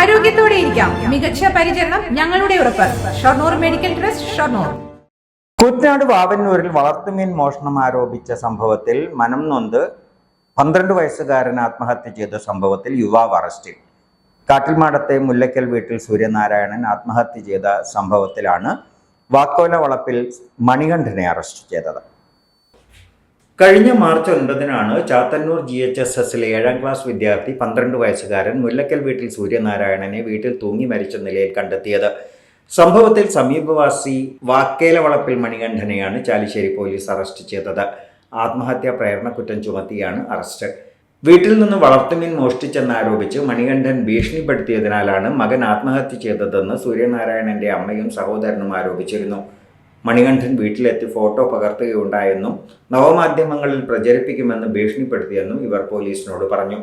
ആരോഗ്യത്തോടെ ഇരിക്കാം. മികച്ച പരിചരണം ഞങ്ങളുടെ ഉറപ്പ്. Shoranur medical trust Shoranur. Kuttanad വാവന്നൂരിൽ വളർത്തുമീൻ മോഷണം ആരോപിച്ച സംഭവത്തിൽ മനം നൊന്ത് പന്ത്രണ്ട് വയസ്സുകാരൻ ആത്മഹത്യ ചെയ്ത സംഭവത്തിൽ യുവാവ് അറസ്റ്റിൽ. കാട്ടിൽമാടത്തെ മുല്ലയ്ക്കൽ വീട്ടിൽ സൂര്യനാരായണൻ ആത്മഹത്യ ചെയ്ത സംഭവത്തിലാണ് വാക്കോല വളപ്പിൽ മണികണ്ഠനെ അറസ്റ്റ് ചെയ്തത്. കഴിഞ്ഞ മാർച്ച് ഒൻപതിനാണ് ചാത്തന്നൂർ ജി എച്ച് എസ് എസിലെ ഏഴാം ക്ലാസ് വിദ്യാർത്ഥി പന്ത്രണ്ട് വയസ്സുകാരൻ മുല്ലക്കൽ വീട്ടിൽ സൂര്യനാരായണനെ വീട്ടിൽ തൂങ്ങി മരിച്ച നിലയിൽ കണ്ടെത്തിയത്. സംഭവത്തിൽ സമീപവാസി വാക്കേലവളപ്പിൽ മണികണ്ഠനെയാണ് ചാലിശ്ശേരി പോലീസ് അറസ്റ്റ് ചെയ്തത്. ആത്മഹത്യാ പ്രേരണക്കുറ്റം ചുമത്തിയാണ് അറസ്റ്റ്. വീട്ടിൽ നിന്ന് വളർത്തുമീൻ മോഷ്ടിച്ചെന്നാരോപിച്ച് മണികണ്ഠൻ ഭീഷണിപ്പെടുത്തിയതിനാലാണ് മകൻ ആത്മഹത്യ ചെയ്തതെന്ന് സൂര്യനാരായണന്റെ അമ്മയും സഹോദരനും ആരോപിച്ചിരുന്നു. മണികണ്ഠൻ വീട്ടിലെത്തി ഫോട്ടോ പകർത്തുകയുണ്ടായെന്നും നവമാധ്യമങ്ങളിൽ പ്രചരിപ്പിക്കുമെന്ന് ഭീഷണിപ്പെടുത്തിയെന്നും ഇവർ പോലീസിനോട് പറഞ്ഞു.